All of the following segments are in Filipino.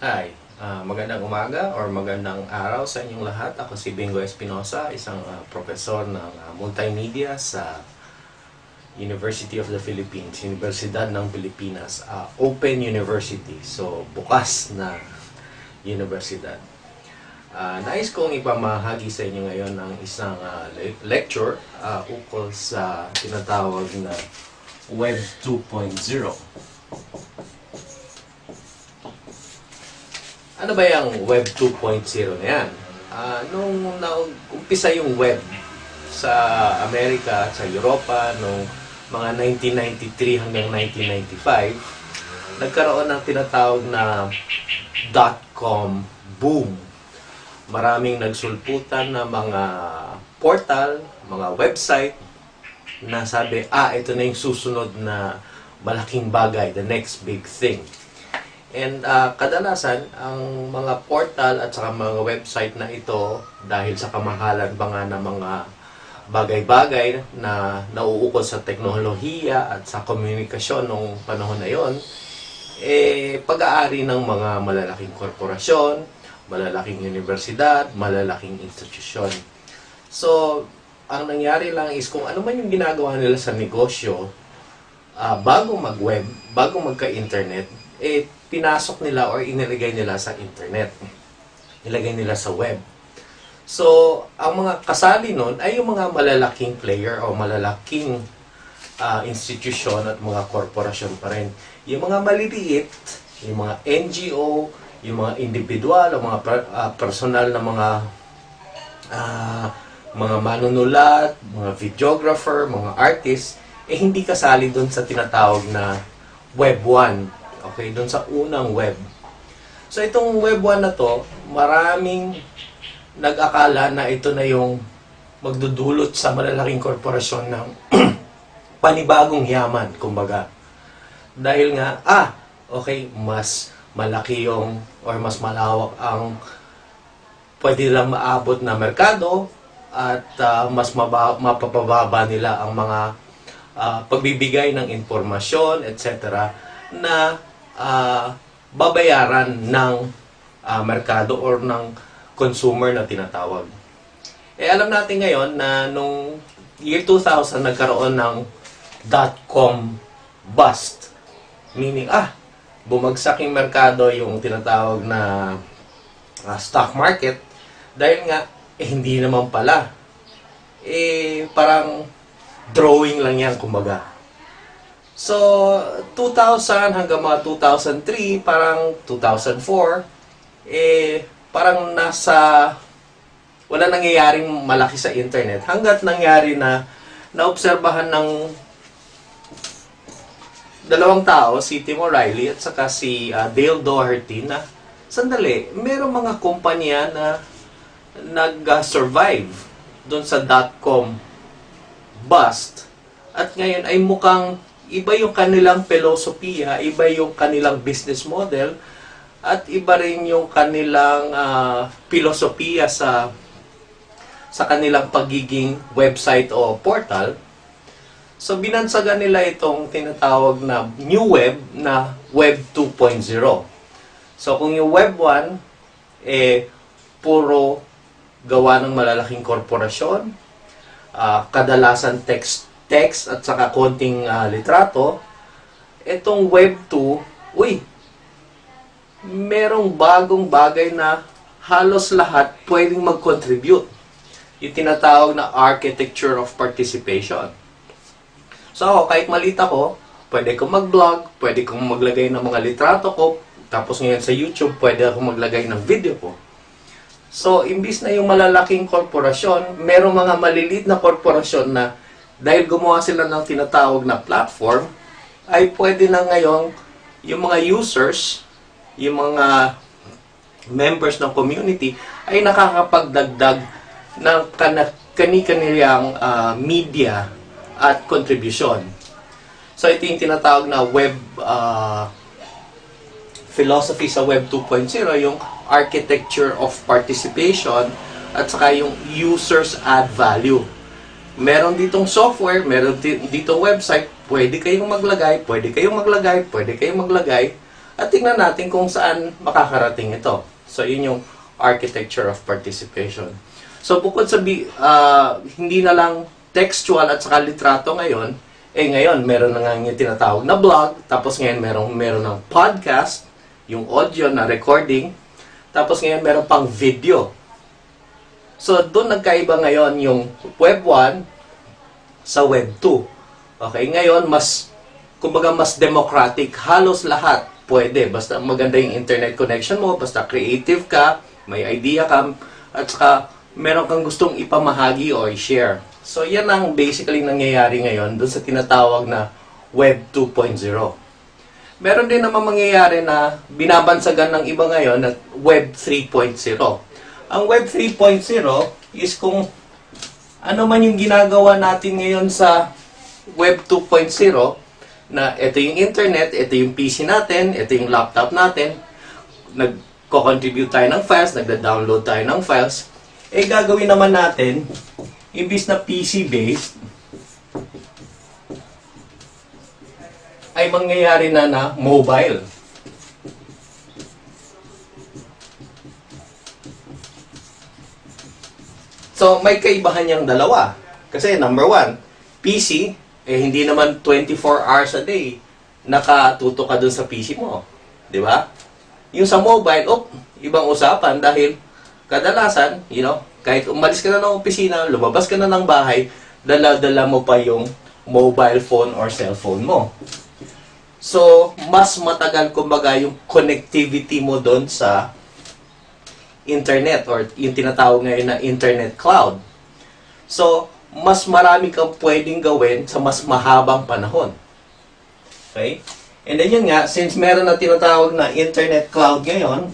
Hi, ah, magandang umaga or magandang araw sa inyong lahat. Ako si Bingo Espinosa, isang ah, profesor ng ah, multimedia sa University of the Philippines, Universidad ng Pilipinas, ah, Open University. So, bukas na universidad. Ah, nais kong ipamahagi sa inyo ngayon ng isang ah, le- lecture ah, ukol sa tinatawag na Web 2.0. Ano ba yung Web 2.0 na yan? Ah, nung naumpisa yung web sa Amerika at sa Europa nung mga 1993 hanggang 1995, nagkaroon ng tinatawag na dot-com boom. Maraming nagsulputan na mga portal, mga website na sabi, ah, ito na yung susunod na malaking bagay, the next big thing. And ah, kadalasan, ang mga portal at saka mga website na ito, dahil sa kamahalan pa nga ng mga bagay-bagay na nauukol sa teknolohiya at sa komunikasyon nung panahon na yon, eh, pag-aari ng mga malalaking korporasyon, malalaking universidad, malalaking institusyon. So, ang nangyari lang is kung ano man yung ginagawa nila sa negosyo, ah, bago mag-web, bago magka-internet, eh, pinasok nila or inilagay nila sa internet. Nilagay nila sa web. So, ang mga kasali nun ay yung mga malalaking player o malalaking ah, institusyon at mga korporasyon pa rin. Yung mga maliliit, yung mga NGO, yung mga individual o mga ah, personal na mga ah, mga manunulat, mga videographer, mga artist, eh hindi kasali doon sa tinatawag na Web 1. Okay, doon sa unang web. So itong Web 1 na to, maraming nag-akala na ito na yung magdudulot sa malalaking korporasyon ng panibagong yaman, kumbaga. Dahil nga, ah, okay, mas malaki yung or mas malawak ang pwede lang maabot na merkado at ah, mas maba, mapapababa nila ang mga ah, pagbibigay ng impormasyon, etc. na ah, babayaran ng ah, merkado or ng consumer na tinatawag. Eh alam natin ngayon na nung year 2000 nagkaroon ng dot-com bust. Meaning, ah, bumagsak yung merkado yung tinatawag na ah, stock market dahil nga, eh, hindi naman pala. Eh, parang drawing lang yan, kumbaga. So, 2000 hanggang mga 2003, parang 2004, eh, parang nasa, wala nangyayaring malaki sa internet. Hanggat nangyari na, naobserbahan ng dalawang tao, si Tim O'Reilly at saka si ah, Dale Doherty na, sandali, merong mga kumpanya na nag-survive doon sa dot-com bust. At ngayon ay mukhang iba yung kanilang filosofiya, iba yung kanilang business model, at iba rin yung kanilang ah, filosofiya sa sa kanilang pagiging website o portal. So binansagan nila itong tinatawag na new web na web 2.0. So kung yung web 1 eh puro gawa ng malalaking korporasyon, ah, kadalasan text text at saka konting ah, litrato, itong web 2, uy, merong bagong bagay na halos lahat pwedeng mag-contribute. Yung tinatawag na architecture of participation. So kahit malita ko, pwede kong mag-vlog, pwede kong maglagay ng mga litrato ko, tapos ngayon sa YouTube, pwede akong maglagay ng video ko. So, imbis na yung malalaking korporasyon, merong mga maliliit na korporasyon na dahil gumawa sila ng tinatawag na platform, ay pwede na ngayon yung mga users, yung mga members ng community, ay nakakapagdagdag ng kani-kanilang ah, media at contribution. So, ito yung tinatawag na web ah, philosophy sa Web 2.0, yung architecture of participation at saka yung users add value. Meron ditong software, meron di- ditong website, pwede kayong maglagay, pwede kayong maglagay, pwede kayong maglagay, At tingnan natin kung saan makakarating ito. So, yun yung architecture of participation. So, bukod sa ah, hindi na lang textual at saka litrato ngayon, eh ngayon, meron na nga yung tinatawag na blog, tapos ngayon meron, meron ng podcast, yung audio na recording, tapos ngayon meron pang video. So, doon nagkaiba ngayon yung Web 1 sa Web 2. Okay, ngayon mas kumbaga mas democratic, halos lahat pwede. Basta maganda yung internet connection mo, basta creative ka, may idea ka, at saka meron kang gustong ipamahagi o i-share. So, yan ang basically nangyayari ngayon doon sa tinatawag na Web 2.0. Meron din naman mangyayari na binabansagan ng iba ngayon na Web 3.0. Ang Web 3.0 is kung ano man yung ginagawa natin ngayon sa Web 2.0 na ito yung internet, ito yung PC natin, ito yung laptop natin, nagko-contribute tayo ng files, nagda-download tayo ng files, eh gagawin naman natin, imbis na PC-based, ay mangyayari na na mobile. May kaibahan yung dalawa. Kasi, number one, PC, eh, hindi naman 24 hours a day nakatuto ka dun sa PC mo. Di ba? Yung sa mobile, oh, ibang usapan dahil kadalasan, you know, kahit umalis ka na ng opisina, lumabas ka na ng bahay, dala-dala mo pa yung mobile phone or cellphone mo. So, mas matagal kumbaga yung connectivity mo doon sa internet or yung tinatawag ngayon na internet cloud. So, mas marami kang pwedeng gawin sa mas mahabang panahon. Okay? And then yun nga, since meron na tinatawag na internet cloud ngayon,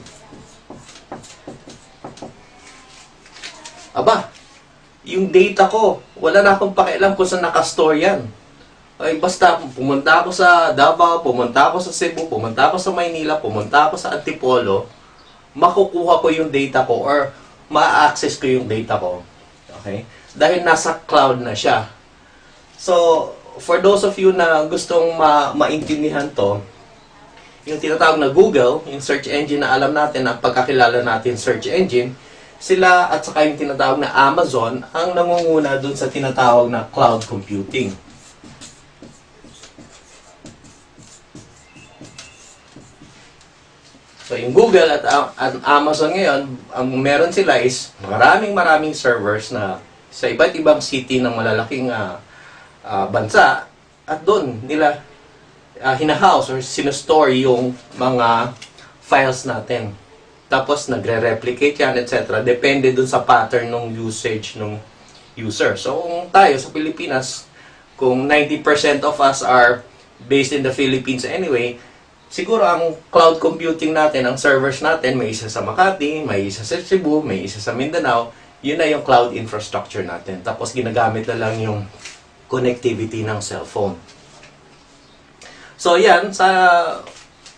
aba, yung data ko, wala na akong pakialam kung saan nakastore yan. Ay, basta pumunta ako sa Davao, pumunta ako sa Cebu, pumunta ako sa Maynila, pumunta ako sa Antipolo, makukuha ko yung data ko or ma-access ko yung data ko. Okay? Dahil nasa cloud na siya. So, for those of you na gustong ma maintindihan to, yung tinatawag na Google, yung search engine na alam natin, na pagkakilala natin search engine, sila at saka yung tinatawag na Amazon ang nangunguna dun sa tinatawag na cloud computing. So, yung Google at A- ang Amazon ngayon, ang meron sila is maraming maraming servers na sa iba't ibang city ng malalaking ah, ah, bansa at doon nila uh, hinahouse or sinostore yung mga files natin. Tapos nagre-replicate yan, etc. Depende dun sa pattern ng usage ng user. So, kung tayo sa Pilipinas, kung 90% of us are based in the Philippines anyway, siguro ang cloud computing natin, ang servers natin, may isa sa Makati, may isa sa Cebu, may isa sa Mindanao, yun na yung cloud infrastructure natin. Tapos ginagamit na lang yung connectivity ng cellphone. So yan, sa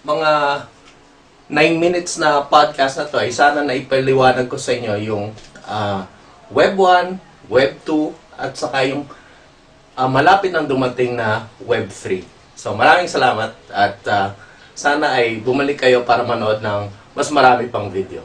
mga 9 minutes na podcast na to, ay sana naipaliwanag ko sa inyo yung ah, Web 1, Web 2, at saka yung ah, malapit nang dumating na Web 3. So maraming salamat at ah, sana ay bumalik kayo para manood ng mas marami pang video.